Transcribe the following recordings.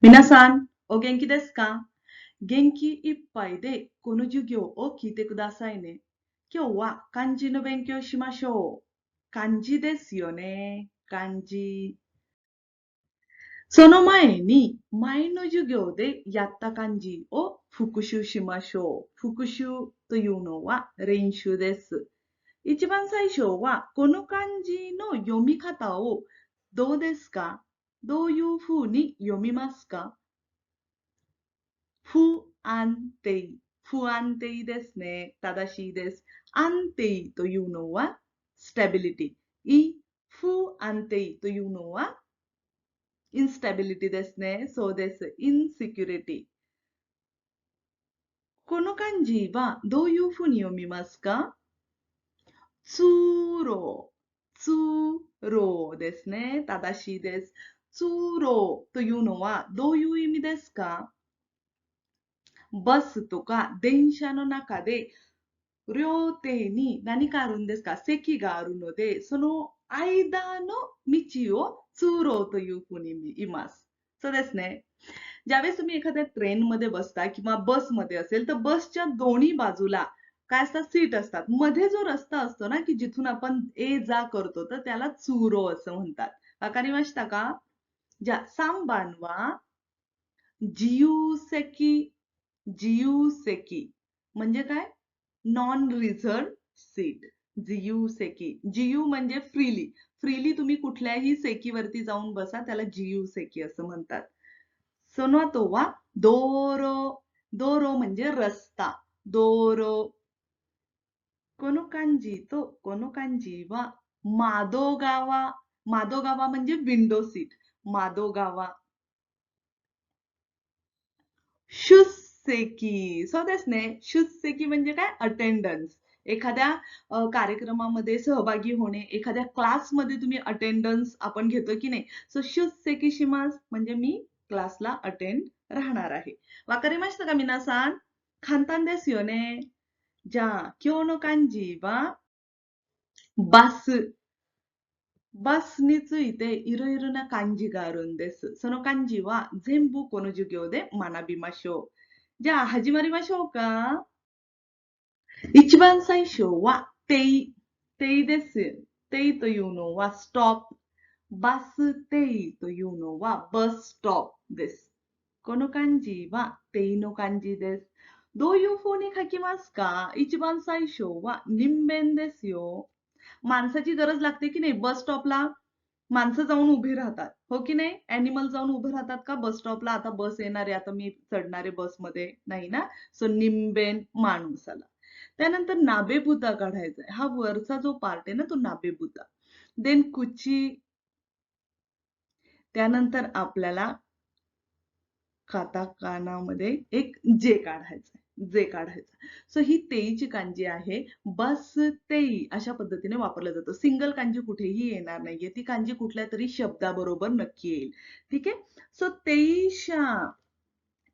皆さん、お元気ですか？元気いっぱいでこの授業を聞いてくださいね。今日は漢字の勉強しましょう。漢字ですよね。漢字。その前に、前の授業でやった漢字を復習しましょう。復習というのは練習です。一番最初は、この漢字の読み方をどうですか？どういうふうに読みますか？不安定。不安定ですね。正しいです。安定というのは stability。い不安定というのは instability ですね。そうです。insecurity。この漢字はどういうふうに読みますか？通路。通路ですね。正しいです。通路というのはどういう意味ですかバスとか電車の中で両手に何かあるんですか席があるので、その間の道を通路というふうに言います。そうですね。ज्यावेळेस तुम्ही एखाद्या ट्रेनमध्ये बसता किंवा बसमध्ये असेल तर बसच्या दोन्ही बाजूला काय असतात सीट असतात मध्ये जो रस्ता असतो ना की जिथून आपण ए जा करतो तर त्याला चुरो असं म्हणतात वाकारी वाचता Ya, Samban wa जियुसेकी जियुसेकी म्हणजे काय? नॉन रिझर्व सीट जियू सेकी जियू म्हणजे फ्रीली फ्रीली तुम्ही कुठल्याही सेकीवरती जाऊन बसा त्याला जियू सेकी असं म्हणतात. सोना तोवा दोरो. दोरो म्हणजे रस्ता. दोरो. कोनोकांजी तो कोनोकांजी वा मादोगावा. मादोगावा म्हणजे विंडो सीट Madogawa. शुसेकी सो दॅट्स ने शुसेकी म्हणजे काय? अटेंडन्स एखाद्या कार्यक्रमामध्ये सहभागी होणे एखाद्या क्लासमध्ये तुम्ही अटेंडन्स आपण घेतो की नाही? सो शुसेकी शिमास म्हणजे मी क्लासला अटेंड राहणार आहे. वाकरे वाकारिमाश का सांग खानतान देस योने जा क्योनो कांजी बा? बस. バス。についていろいろな漢字があるんです。その漢字は全部この授業で学びましょう。じゃあ、始まりましょうか。一番最初は、定。定です。定というのは、ストップ。バス停というのは、バスストップです。この漢字は、定の漢字です。どういう風に書きますか？一番最初は人弁ですよ。माणसाची गरज लागते की नाही? बस स्टॉपला माणसं जाऊन उभी राहतात. हो की नाही? अॅनिमल जाऊन उभे राहतात का? बस स्टॉपला आता बस येणार आहे आता मी चढणारे बसमध्ये नाही ना? सो निंबेन माणूसाला. त्यानंतर नाबेबुता काढायचा आहे. हा वरचा जो पार्ट आहे ना तो नाबेबुता देन कुची. त्यानंतर आपल्याला खाता कानामध्ये एक जे काढायचं जे काढायचं सो ही तेईची कांजी आहे. बस तेई अशा पद्धतीने वापरलं जातं. सिंगल कांजी कुठेही येणार नाहीये. ती कांजी कुठल्या तरी शब्दाबरोबर नक्की येईल. ठीक आहे? सो तेईशा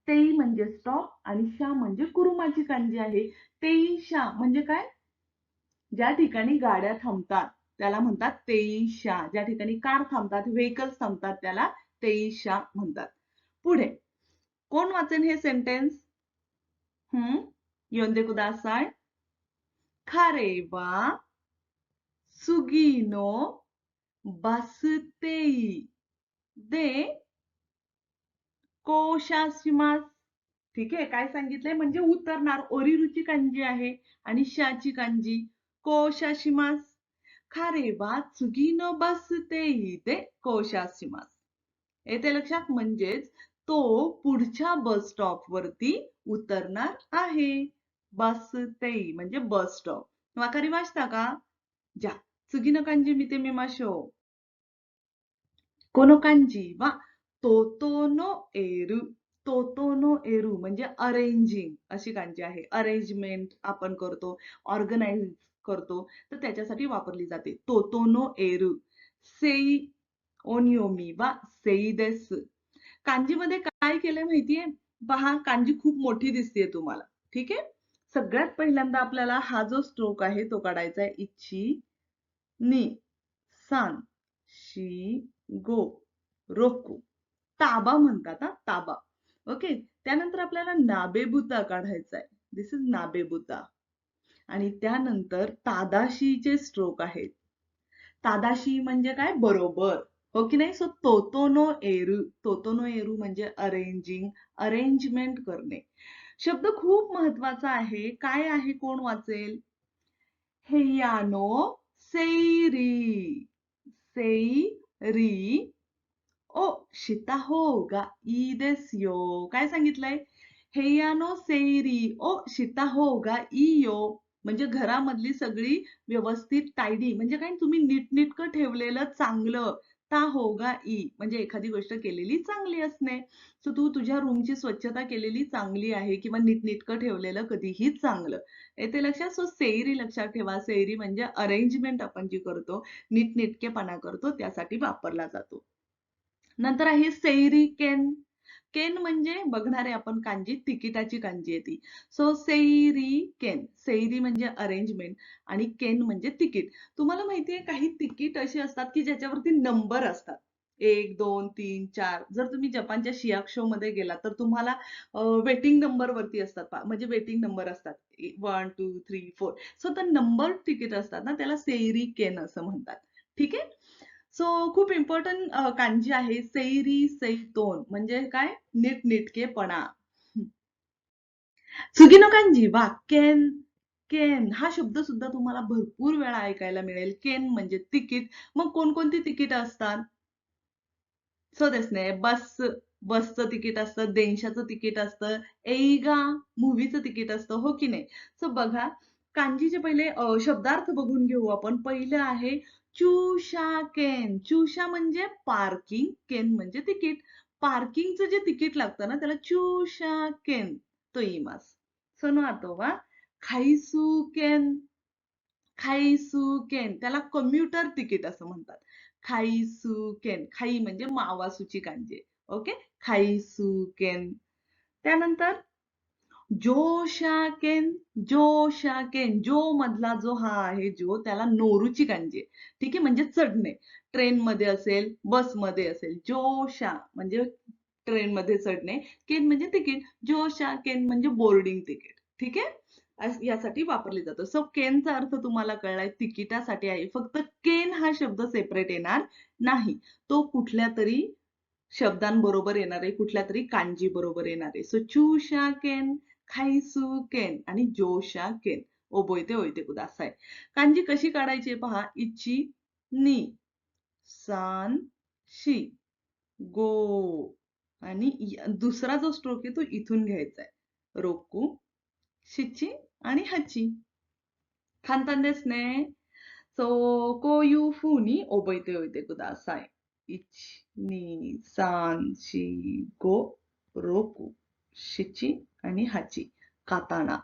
तेई म्हणजे स्टॉप आणि शा म्हणजे कुरुमाची कांजी आहे. तेईशा म्हणजे काय? ज्या ठिकाणी गाड्या थांबतात त्याला म्हणतात तेईशा. ज्या ठिकाणी कार थांबतात व्हेकल्स थांबतात त्याला तेईशा म्हणतात. पुढे कोण वाचेन हे सेंटेन्स हम्म? योंदे कुदासाय. खारेवा सुगीनो. बासतेई. दे. कोशाशिमास. ठीक आहे काय सांगितलंय? म्हणजे उतरणार. ओरिरुची कांजी आहे आणि शाची कांजी. कोशाशिमास. खारेवा सुगीनो बासतेई. दे. कोशाशिमास. येते लक्षात? म्हणजेच तो पुढच्या बस स्टॉप वरती उतरणार आहे. बस तेई म्हणजे बस स्टॉप वाकारी वाचता का? जा. सुगीन कांजी मिते मिमाशो कोनो कांजी? वा. तोतोनो एरू. तोतोनो एरू म्हणजे अरेंजिंग अशी कांजी आहे. अरेंजमेंट आपण करतो ऑर्गनाइज करतो तर त्याच्यासाठी वापरली जाते. तोतोनो एरू. सेई ओनियोमी वा. सेई देस. कांजीमध्ये काय केलंय माहितीये? पहा कांजी खूप मोठी दिसते तुम्हाला ठीक? आहे सगळ्यात पहिल्यांदा आपल्याला हा जो स्ट्रोक आहे तो काढायचा आहे. इच्छी नी सान शी गो रोकू. ताबा म्हणतात हा ताबा. ओके? त्यानंतर आपल्याला नाबेबुता काढायचा आहे. दिस इज नाबेबुता. आणि त्यानंतर तादाशीचे स्ट्रोक आहेत. तादाशी म्हणजे काय? बरोबर. हो की नाही सो तोतोनो एरू तोतोनो एरू म्हणजे अरेंजिंग अरेंजमेंट करणे. शब्द खूप महत्त्वाचा आहे. काय आहे? कोण वाचेल? हेयानो सेरी सेईरी. ओ शिता हो गा ई देस यो. काय सांगितलंय? हेयानो सेरी ओ शिता हो गा ई यो. म्हणजे घरामधली सगळी व्यवस्थित टायडी म्हणजे काय? तुम्ही नीटनीटकं ठेवलेलं चांगलं. ता होगा ई म्हणजे एखादी गोष्ट केलेली चांगली असणे. सो तू तुझ्या रूमची स्वच्छता केलेली चांगली आहे किंवा नीटनीटकं ठेवलेलं कधीही चांगलं. येते लक्षात सो सेरी लक्षात ठेवा. सेरी म्हणजे अरेंजमेंट आपण जी करतो नीटनेटकेपणा करतो त्यासाठी वापरला जातो. नंतर आहे सेरी केन. केन म्हणजे बघणारे आपण कांजी तिकिटाची कांजी येते सो सेरी केन. सेरी म्हणजे अरेंजमेंट आणि केन म्हणजे तिकीट. तुम्हाला माहितीये काही तिकीट अशी असतात की ज्याच्यावरती नंबर असतात. एक दोन तीन चार. जर तुम्ही जपानच्या शियाक शो मध्ये गेला तर तुम्हाला वेटिंग नंबर वरती असतात. म्हणजे वेटिंग नंबर असतात. One two three four so तर नंबर तिकीट असतात ना त्याला सेरी केन असं म्हणतात. ठीक आहे? सो खूप इम्पॉर्टंट कांजी आहे. सैरी सैतोन. म्हणजे काय? नीटनेटकेपणा. सुगिनो कांजी वा केन केन. हा शब्द सुद्धा तुम्हाला भरपूर वेळा ऐकायला मिळेल. केन म्हणजे तिकीट. मग कोणकोणती तिकीट असतात? सो नाही बस बसचं तिकीट असतं देशाचं तिकीट असतं एईगा मूवीचं तिकीट असतं हो की नाही? सो बघा कांजीचे पहिले शब्दार्थ बघून घेऊ आपण. पहिलं आहे चुशा केन. चुशा म्हणजे पार्किंग केन म्हणजे तिकीट. पार्किंगचं जे तिकीट लागतं ना त्याला चुशा केन. तो इमास. सोनो आतो वा खाईसू केन. खाईसू केन. त्याला कम्युटर तिकीट असं म्हणतात. खाईसू केन. खाई म्हणजे मावासूची कांजे. ओके? खाईसू केन. त्यानंतर जोशाकेन जोशाकेन जो मधला जो हा आहे जो त्याला नोरूची कांजी ठीक आहे? म्हणजे चढणे. ट्रेन मध्ये असेल बसमध्ये असेल जोशा म्हणजे ट्रेन मध्ये चढणे. केन म्हणजे तिकीट. जोशा केन म्हणजे बोर्डिंग तिकीट. ठीक आहे? यासाठी वापरले जातो. सो केनचा अर्थ तुम्हाला कळलाय तिकिटासाठी आहे. फक्त केन हा शब्द सेपरेट येणार नाही. तो कुठल्या तरी शब्दांबरोबर येणार आहे कुठल्या तरी कांजी बरोबर येणार आहे. सो चुशा केन खाईसू केन आणि जोशा केन ओबोयते ओयते कुदासाय. कांजी कशी काढायची आहे पहा. इची नी सान शी गो. आणि दुसरा जो स्ट्रोक आहे तो इथून घ्यायचा आहे रोकू शिची आणि हची. खानतान ने सो को यू फू नी ओबैते ओयते कुदासाय. इच नी सान शी गो रोकू शिची आणि हाची काताना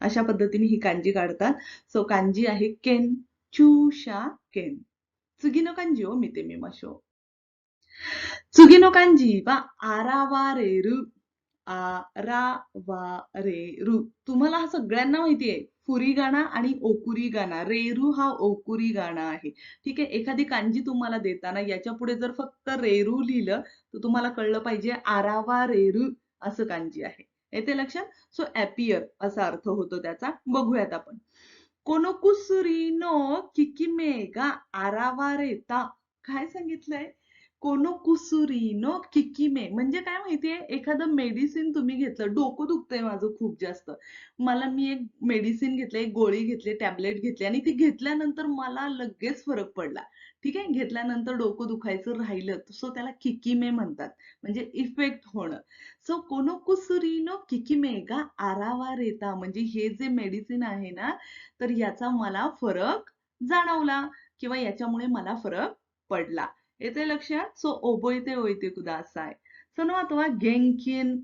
अशा पद्धतीने ही कांजी काढतात. सो कांजी आहे केन चुशा केन. चुगिनो कांजी हो मिते मी मशो. चुगिनो कांजी वा आरावारेरु. आरावारेरु. तुम्हाला हा सगळ्यांना आहे. फुरी गाणा आणि ओकुरी गाणा रेरू हा ओकुरी गाणा आहे. ठीक आहे? एखादी कांजी तुम्हाला देताना याच्यापुढे जर फक्त रेरू लिहिलं तर तुम्हाला कळलं पाहिजे आरावा रेरू असं कांजी आहे. येते लक्षात? सो अपियर असा अर्थ होतो त्याचा. बघूयात आपण. कोनोकुसुरीनो किकिमेगा आरावा रेता काय सांगितलंय? कोनोकुसुरीनो किकिमे. म्हणजे काय माहितीये? एखादं मेडिसिन तुम्ही घेतलं. डोकं दुखतंय माझं खूप जास्त. मला मी एक मेडिसिन घेतली एक गोळी घेतली टॅबलेट घेतली आणि ती घेतल्यानंतर मला लगेच फरक पडला. ठीक आहे? घेतल्यानंतर डोकं दुखायचं राहिलं सो त्याला किकिमे म्हणतात. म्हणजे इफेक्ट होणं. सो कोनोकुसुरीनो किकिमेगा आरावा रेता. म्हणजे हे जे मेडिसिन आहे ना तर याचा मला फरक जाणवला किंवा याच्यामुळे मला फरक पडला. येते लक्षात? सो ओबोयते ओयते कुदासाय सो अथवा गेंकिन.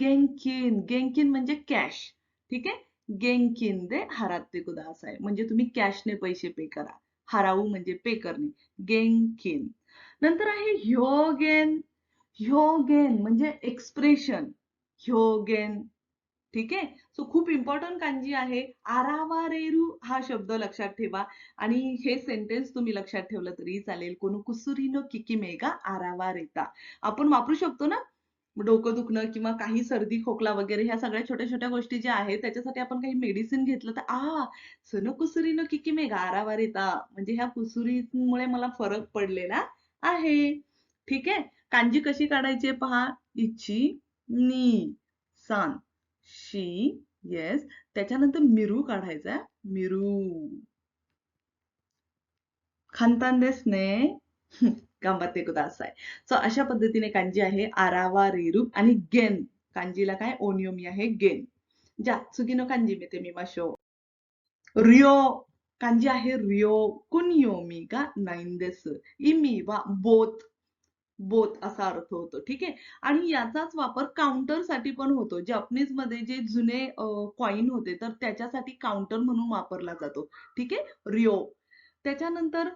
गेंकिन. गेंकिन म्हणजे कॅश ठीक आहे? गेंकिन दे हराते कुदासाय म्हणजे तुम्ही कॅशने पैसे पे करा. हराऊ म्हणजे पे करणे. गेंकिन नंतर आहे ह्योगेन. ह्योगेन म्हणजे एक्सप्रेशन ह्योगेन. ठीक आहे? सो खूप इम्पॉर्टंट कांजी आहे. आरावारेरू हा शब्द लक्षात ठेवा. आणि हे सेंटेन्स तुम्ही लक्षात ठेवलं तरी चालेल. कोण कुसुरीनो आरावा रेता आपण वापरू शकतो ना? डोकं दुखणं किंवा काही सर्दी खोकला वगैरे ह्या सगळ्या छोट्या छोट्या गोष्टी ज्या आहेत त्याच्यासाठी आपण काही मेडिसिन घेतलं तर आ की कुसुरीनो गारावार येता. म्हणजे ह्या कुसुरीमुळे मला फरक पडलेला आहे. ठीक? आहे कांजी कशी काढायची पहा? इची नी सान शी येस. त्याच्यानंतर मिरू काढायचा. मिरू. खानतान देस ने गांबाते कुदासाय सो अशा पद्धतीने कांजी आहे आरावा रेरू आणि गेन. कांजीला काय? ओनियोमी आहे गेन. जा सुगिनो कांजी मेते मी माशो. रिओ. कांजी आहे रिओ. कुनियोमी का? नाईन देस इमी वा बोथ. बोथ असा अर्थ होतो ठीक आहे? आणि याचाच वापर काउंटरसाठी पण होतो. जपनीजमध्ये जे जुने कॉइन होते तर त्याच्यासाठी काउंटर म्हणून वापरला जातो ठीक आहे? रिओ. त्याच्यानंतर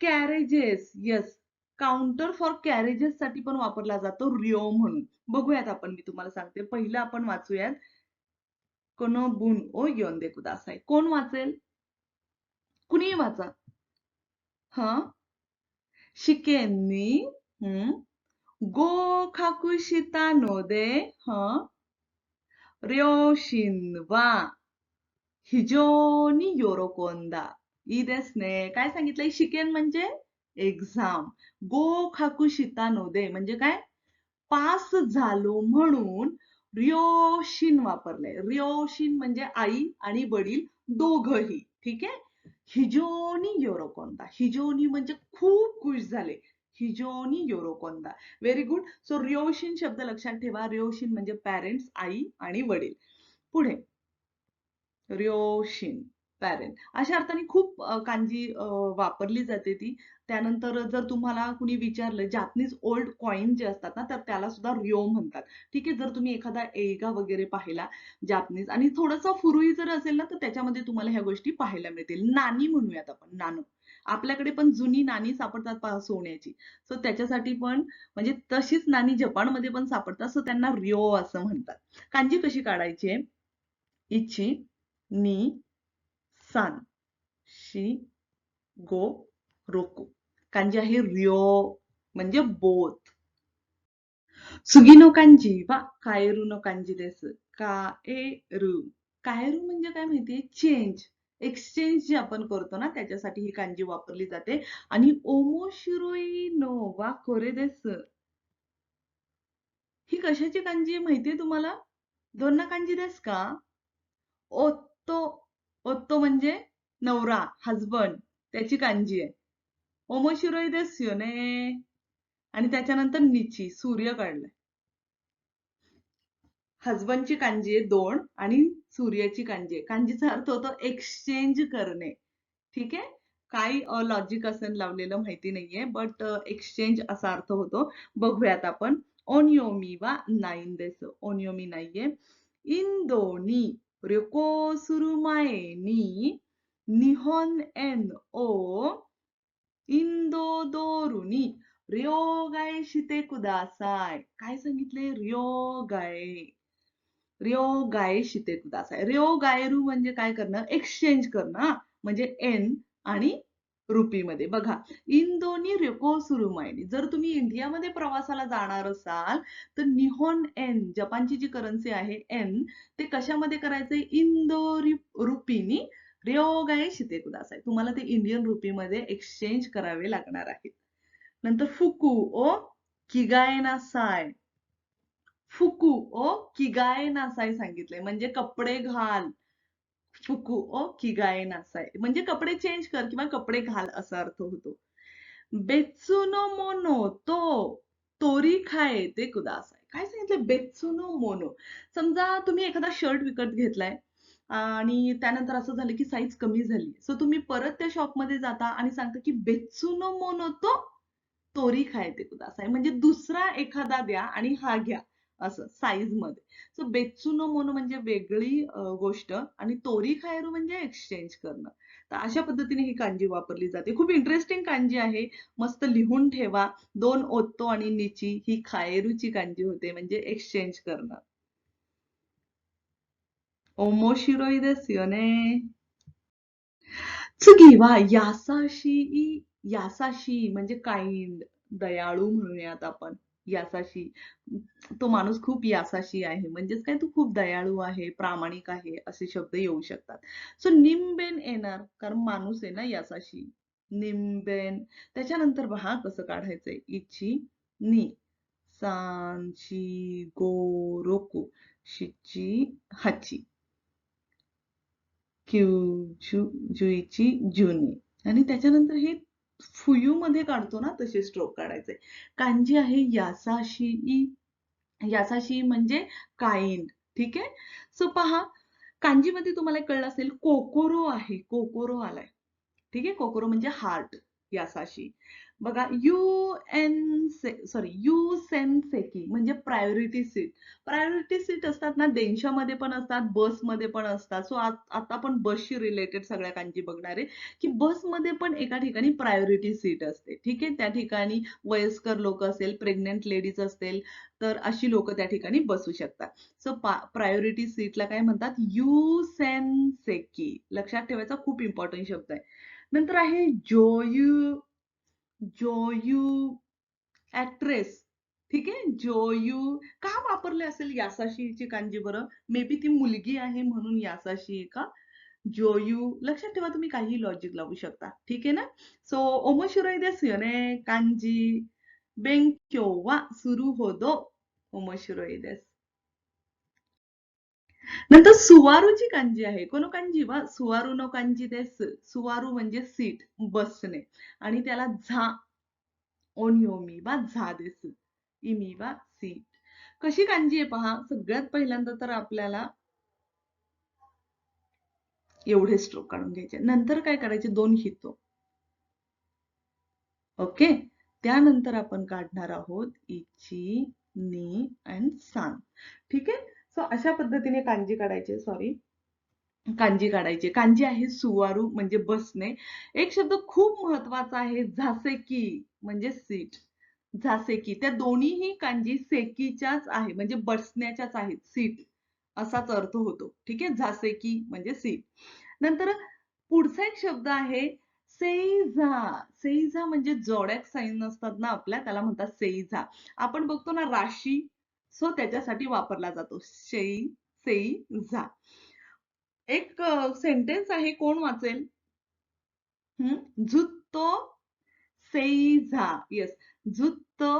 carriages yes counter for carriages साठी पण वापरला जातो रिओ म्हणून. बघूयात आपण मी तुम्हाला सांगते. पहिलं आपण वाचूयात. कोण बुन ओ योंदे कुदासाय कोण वाचेल? कुणी वाचा. हा? शिकेनी हम्म गो खाकुशिता नोदे हा? ऱ्योशिन वा हिजोनी योरोकोंदा ई ने काय सांगितलंय शिकेन म्हणजे एक्झाम गो खाकुशिता नोदे म्हणजे काय? पास झालो म्हणून रिओशिन वापरलंय. रिओशिन म्हणजे आई आणि वडील दोघही. ठीक आहे? हिजोनी योरोकोंदा. हिजोनी म्हणजे खूप खुश झाले. हिजोनी योरोकोंदा. व्हेरी गुड सो रिओशिन शब्द लक्षात ठेवा. रिओशिन म्हणजे पॅरेंट्स आई आणि वडील. पुढे. रिओशिन. पॅरेंट अशा अर्थाने खूप कांजी वापरली जाते ती. त्यानंतर जर तुम्हाला कुणी विचारलं जापनीज ओल्ड कॉईन जे असतात ना तर त्याला सुद्धा रिओ म्हणतात. ठीक आहे जर तुम्ही एखादा एगा वगैरे पाहिला जापनीज आणि थोडासा फुरुई जर असेल ना तर त्याच्यामध्ये तुम्हाला ह्या गोष्टी पाहायला मिळतील. नाणी म्हणूयात आपण नाणं. आपल्याकडे पण जुनी नाणी सापडतात सोन्याची. सो त्याच्यासाठी पण म्हणजे तशीच नाणी जपानमध्ये पण सापडतात. सो त्यांना रिओ असं म्हणतात. कांजी कशी काढायची आहे? इच्छी नी सान शी गो रोको कांजी आहे रिओ म्हणजे बोथ सुगिनो कांजी वा कायरू नो कांजी देस काएरू कायरू म्हणजे काय माहितीये चेंज एक्सचेंज जे आपण करतो ना त्याच्यासाठी ही कांजी वापरली जाते. आणि ओमोशिरोई नो वा कोरे देस ही कशाची कांजी आहे माहितीये तुम्हाला? दोन कांजी देस का? ओत्तो ओत्तो म्हणजे नवरा हजबंड त्याची कांजी आहे. ओमोशिरोई देस आणि त्याच्यानंतर निची सूर्य काढलाय. हजबंडची कांजी आहे दोन आणि सूर्याची कांजी आहे. कांजीचा अर्थ होतो एक्सचेंज करणे. ठीक आहे? काही लॉजिक असं लावलेलं माहिती नाहीये बट एक्सचेंज uh, असा अर्थ होतो. बघूयात आपण. ओनियोमी वा नाईन देस ओनियोमी नाहीये. इंदोनी. Ryoko suru mae शिते कुदासाय काय सांगितले रिओगाय शिते म्हणजे काय करणं एक्सचेंज करणं म्हणजे एन आणि रुपीमध्ये. बघा इंदोनी रेको सुरुमायनी जर तुम्ही इंडियामध्ये प्रवासाला जाणार असाल तर निहोन एन जपानची जी करन्सी आहे एन ते कशामध्ये करायचंय? इंदो रि- रुपीनी रेओगाय शिते कुदासाय तुम्हाला ते इंडियन रुपीमध्ये एक्सचेंज करावे लागणार आहे नंतर फुकू ओ किगायना साय फुकू ओ किगाय नासाय सांगितलंय. म्हणजे कपडे घाल. फुकू ओ किगाय नासाय म्हणजे कपडे चेंज कर किंवा कपडे घाल असा अर्थ होतो. बेत्सुनो मोनो तो तोरी खाय ते कुदासाय. काय सांगितलं बेत्सुनो मोनो. समजा तुम्ही एखादा शर्ट विकत घेतलाय आणि त्यानंतर असं झालं की साईज कमी झाली. सो तुम्ही परत त्या शॉपमध्ये जाता आणि सांगता की बेत्सुनो मोनो तो तोरी खाय ते कुदासाय. म्हणजे दुसरा एखादा द्या आणि हा घ्या. असं साईजमध्ये सो बेचुनो मोनो म्हणजे वेगळी गोष्ट आणि तोरी खायरू म्हणजे एक्सचेंज करणं. तर अशा पद्धतीने ही कांजी वापरली जाते. खूप इंटरेस्टिंग कांजी आहे. मस्त लिहून ठेवा. दोन ओत्तो आणि निची ही खायरूची कांजी होते म्हणजे एक्सचेंज करणं. ओमोशिरोई देसियोने चुकी वा यासाशी यासाशी म्हणजे काइंड दयाळू म्हणूयात आपण. यासाशी. तो माणूस खूप यासाशी आहे. म्हणजेच काय तू खूप दयाळू आहे, प्रामाणिक आहे असे शब्द येऊ शकतात. सो निंबेन येणार कारण माणूस आहे ना यासाशी. निंबेन. त्याच्यानंतर पहा कसं काढायचंय. इची, नी, सांची गो, रोको शिची, हाची. क्यू, जु, जुईची, जुनी. आणि त्याच्यानंतर हे फुयू मध्ये काढतो ना तसे स्ट्रोक काढायचे. कांजी आहे यासाशी यासाशी म्हणजे काइंड ठीक आहे. सो पहा कांजीमध्ये तुम्हाला कळलं असेल कोकोरो आहे कोकोरो आलाय ठीक आहे कोकोरो म्हणजे हार्ट यासाशी. बघा यू एन सॉरी यू सेन सेकी म्हणजे प्रायोरिटी सीट प्रायोरिटी सीट असतात ना देशामध्ये पण असतात बसमध्ये पण असतात. सो आता आपण बसशी रिलेटेड सगळ्या कांची बघणार आहे की बसमध्ये पण एका ठिकाणी प्रायोरिटी सीट असते. ठीक आहे? त्या ठिकाणी वयस्कर लोक असेल प्रेग्नेंट लेडीज असतील तर अशी लोक त्या ठिकाणी बसू शकतात. सो प्रायोरिटी सीटला काय म्हणतात? यू सेन सेकी. लक्षात ठेवायचा खूप इम्पॉर्टंट शब्द आहे. नंतर आहे जोयू जोयू ऍक्ट्रेस. ठीक आहे? जोयू का वापरले असेल यासाशीची कांजी बरं? मे बी ती मुलगी आहे म्हणून यासाशी का? जोयू लक्षात ठेवा तुम्ही काही लॉजिक लावू शकता. ठीक आहे ना? सो ओमोशिरोई देस कांजी. बेंक्यो वा सुरू होदो ओमोशिरोई देस नंतर सुवारूची कांजी आहे. कोण कांजी? वा सुवारू नो कांजी देस सुवारू म्हणजे सीट बसणे. आणि त्याला झा ओनिओमी वा झा देस इमी वा सीट. कशी कांजी आहे पहा? सगळ्यात पहिल्यांदा तर आपल्याला एवढे स्ट्रोक काढून घ्यायचे. नंतर काय करायचे दोन हितो. ओके? त्यानंतर आपण काढणार आहोत इची नी अँड सान. ठीक आहे? सो अशा पद्धतीने कांजी काढायचे सॉरी कांजी काढायची. कांजी आहे सुवारू म्हणजे बसणे. एक शब्द खूप महत्त्वाचा आहे झासेकी म्हणजे सीट. झासेकी. त्या दोन्हीही कांजी सेकीच्याच आहे म्हणजे बसण्याच्याच आहेत सीट. असाच अर्थ होतो. ठीक आहे? झासेकी म्हणजे सीट. नंतर पुढचा एक शब्द आहे सेईझा. सेईझा म्हणजे जोड्यात साईन असतात ना आपल्या त्याला म्हणतात सेईझा. आपण बघतो ना राशी सो त्याच्यासाठी वापरला जातो. शेई सेई झा. एक सेंटेन्स आहे कोण वाचेल? हम्म झुत्तो सेईझा येस झुत्तो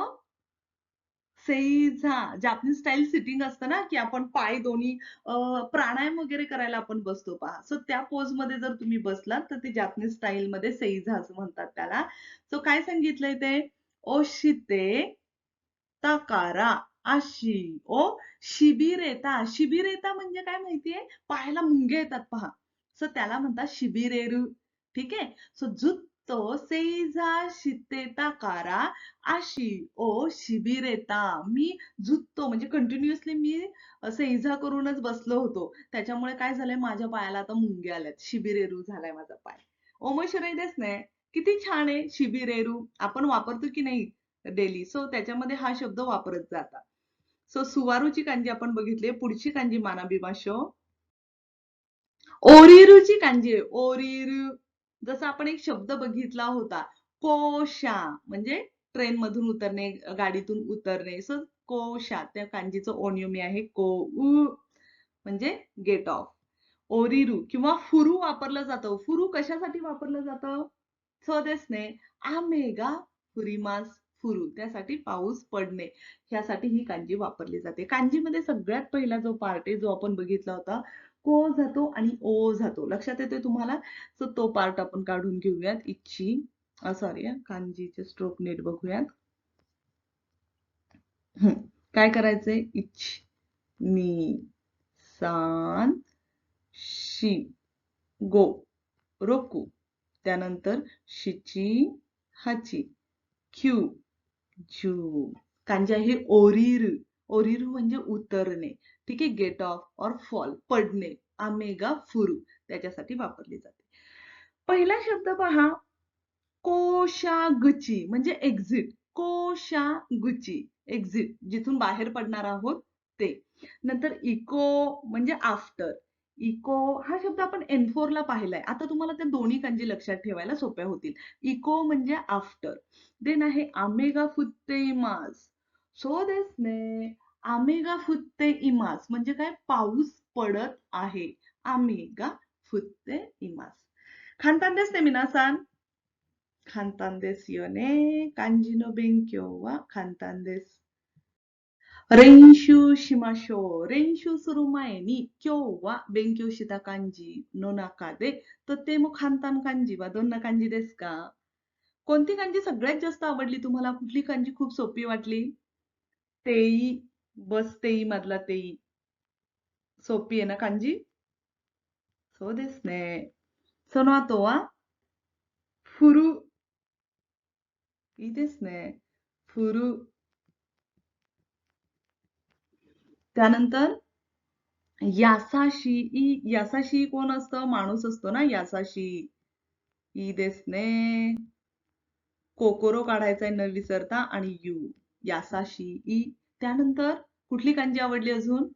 सेईझा जापनीज स्टाईल सिटिंग असतं ना की आपण पाय दोन्ही प्राणायाम वगैरे करायला आपण बसतो. पहा. सो त्या पोजमध्ये जर तुम्ही बसलात तर ते जापनीज स्टाईल मध्ये सेईझा असं म्हणतात त्याला. सो काय सांगितलंय ते? ओशिते तकारा. अशी. ओ शिबिर येता शिबिर येता म्हणजे काय माहितीये? पायाला मुंगे येतात पहा. सो त्याला म्हणतात शिबिरेरू. ठीक? आहे सो जुत्तो सेजा शितेता कारा. आशी ओ शिबिरेता. मी झुत्तो म्हणजे कंटिन्युअसली मी सेजा करूनच बसलो होतो. त्याच्यामुळे काय झालंय? माझ्या पायाला आता मुंगे आल्यात. शिबिरेरू झालाय माझा पाय. ओमशिराई देस नाही किती छान आहे शिबिरेरू. आपण वापरतो की नाही? डेली. सो त्याच्यामध्ये हा शब्द वापरत जातात सो सुवारूची कांजी आपण बघितली पुढची कांजी मानाभिमाशो ओरिरूची कांजी ओरिरू. जसं आपण एक शब्द बघितला होता कोशा म्हणजे ट्रेन मधून उतरणे गाडीतून उतरणे. सो कोशा त्या कांजीचं ओनियोमी आहे. को उ म्हणजे गेट ऑफ ओरिरू किंवा फुरू वापरलं जातं. फुरू कशासाठी वापरलं जातं? स्वदेशने आमेगा फुरिमास. फुरू त्यासाठी पाऊस पडणे ह्यासाठी ही कांजी वापरली जाते. कांजीमध्ये सगळ्यात पहिला जो पार्ट आहे जो आपण बघितला होता को जातो आणि ओ जातो. लक्षात येतोय तुम्हाला? सो तो पार्ट आपण काढून घेऊयात. इच्छी सॉरी कांजीचे स्ट्रोक नीट बघूयात. काय करायचंय? इच्छ नी सान शी गो रोकू. त्यानंतर शिची हाची क्यू जू कांजा हे ओरिरू. ओरिरू म्हणजे उतरणे. ठीक आहे? गेट ऑफ और फॉल पडणे. आमेगा फुरू. त्याच्यासाठी वापरली जाते. पहिला शब्द पहा. कोशागुची. म्हणजे एक्झिट कोशागुची. एक्झिट जिथून बाहेर पडणार आहोत ते. नंतर इको म्हणजे आफ्टर इको हा शब्द आपण एनफोरला पाहिलाय. आता तुम्हाला त्या दोन्ही कांजी लक्षात ठेवायला सोप्या होतील. इको म्हणजे आफ्टर देन आहे आमेगा फुत्ते इमास सो देस ने आमेगा फुत्ते इमास म्हणजे काय? पाऊस पडत आहे. आमेगा फुत्ते इमास खानतान देस ने मिनासान खानतान देस यो ने कांजी बेंक्यो वा खानतान देस 練習しましょう。練習する前に今日は勉強した漢字の中でとても簡単漢字はどんな漢字ですかकोणती कांजी सगळ्यात जास्त आवडली तुम्हाला कुठली कांजी खूप सोपी वाटली तेई बस तेई मधला तेई सोपी आहे ना कांजी सो देस ने その後は振るい त्यानंतर यासाशी ई यासाशी कोण असतं? माणूस असतो ना यासाशी. ई देस ने कोकोरो काढायचा आहे न विसरता आणि यू. यासाशी ई त्यानंतर कुठली कांजी आवडली अजून?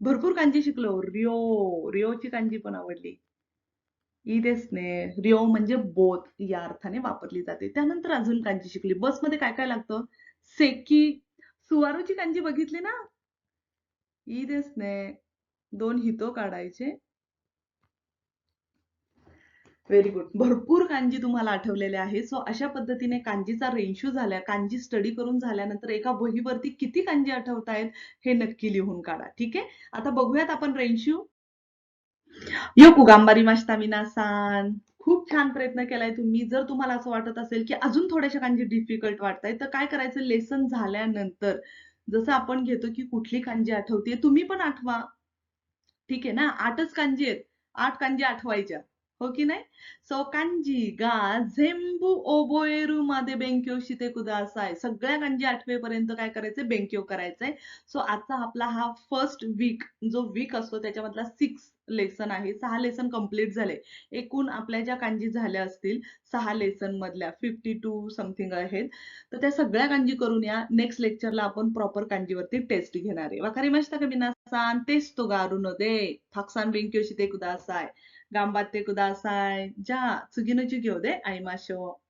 भरपूर कांजी शिकलो. रिओ. रिओची कांजी पण आवडली. ई देसने. रिओ म्हणजे बोथ या अर्थाने वापरली जाते. त्यानंतर अजून कांजी शिकली. बसमध्ये काय काय लागतं? सेकी. सुवारूची कांजी बघितली ना? ई देस दोन हितो काढायचे. व्हेरी गुड भरपूर कांजी तुम्हाला आठवलेले आहे सो अशा पद्धतीने कांजीचा रेन्शू झाल्या कांजी स्टडी करून झाल्यानंतर एका वहीवरती किती कांजी आठवत आहेत हे नक्की लिहून काढा. ठीक आहे? आता बघूयात आपण रेन्शू यो कुगांबारी माश्ता मिनासान खूप छान प्रयत्न केलाय तुम्ही. जर तुम्हाला असं वाटत असेल की अजून थोड्याशा कांजी डिफिकल्ट वाटताय तर काय करायचं? लेसन झाल्यानंतर. जसं आपण घेतो की कुठली कांजी आठवते तुम्ही पण आठवा. ठीक आहे ना? आठच कांजी आहेत. आठ कांजी आठवायच्या. हो की नाही? सो कांजी गा झेंबू ओबोएरू मध्ये बेंक्यो शिते कुदासाय सगळ्या कांजी आठवेपर्यंत काय करायचंय? बेंक्यो करायचंय. सो आजचा आपला हा फर्स्ट वीक जो वीक असतो त्याच्यामधला सिक्स लेसन आहे. सहा लेसन कंप्लीट झाले. एकूण आपल्या ज्या कांजी झाल्या असतील सहा लेसन मधल्या फिफ्टी टू समथिंग आहेत. तर त्या सगळ्या कांजी करून या. नेक्स्ट लेक्चरला आपण प्रॉपर कांजीवरती टेस्ट घेणार आहे. वाकारी मस्त का मिनासान टेस्ट गारून दे. थाकसान बेंक्यो शिते कुदासाय 頑張ってください。じゃあ、次の授業で会いましょう。